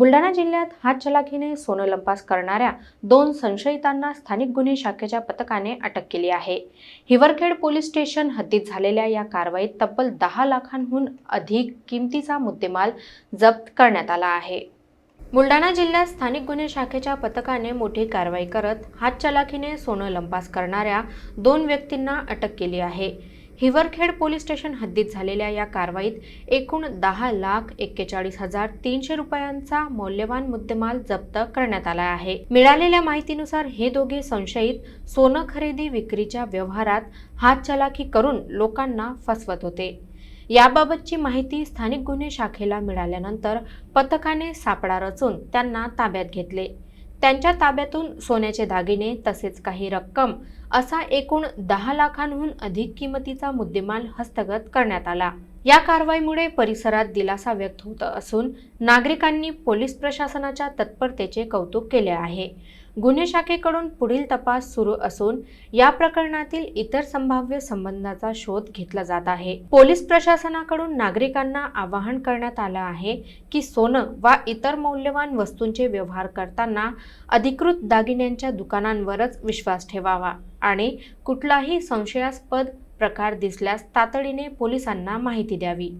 बुलढाणा जिल्ह्यात हातचलाखीने सोनं लंपास करणाऱ्या दोन संशयितांना स्थानिक गुन्हे शाखेच्या पथकाने अटक केली आहे. हिवरखेड पोलीस स्टेशन हद्दीत झालेल्या या कारवाईत तब्बल दहा लाखांहून अधिक किमतीचा मुद्देमाल जप्त करण्यात आला आहे. बुलढाणा जिल्ह्यात स्थानिक गुन्हे शाखेच्या पथकाने मोठी कारवाई करत हातचलाखीने सोनं लंपास करणाऱ्या दोन व्यक्तींना अटक केली आहे. हिवरखेड पोलीस स्टेशन हद्दीत झालेल्या या कारवाईत एकूण दहा लाख एक्केचाळीस हजार तीनशे रुपयांचा मौल्यवान मुद्देमाल जप्त करण्यात आला आहे. मिळालेल्या माहितीनुसार हे दोघे संशयित सोनं खरेदी विक्रीच्या व्यवहारात हातचलाखी करून लोकांना फसवत होते. याबाबतची माहिती स्थानिक गुन्हे शाखेला मिळाल्यानंतर पथकाने सापळा रचून त्यांना ताब्यात घेतले. त्यांच्या ताब्यातून सोन्याचे दागिने तसेच काही रक्कम असा एकूण दहा लाखांहून अधिक किमतीचा मुद्देमाल हस्तगत करण्यात आला. या कारवाईमुळे परिसरात दिलासा व्यक्त होत असून नागरिकांनी पोलीस प्रशासनाच्या तत्परतेचे कौतुक केले आहे. गुन्हे शाखेकडून पुढील तपास सुरू असून या प्रकरणातील इतर संभाव्य संबंधाचा शोध घेतला जात आहे. पोलीस प्रशासनाकडून नागरिकांना आवाहन करण्यात आलं आहे की सोनं वा इतर मौल्यवान वस्तूंचे व्यवहार करताना अधिकृत दागिन्यांच्या दुकानांवरच विश्वास ठेवावा आणि कुठलाही संशयास्पद प्रकार दिसल्यास तातडीने पोलिसांना माहिती द्यावी.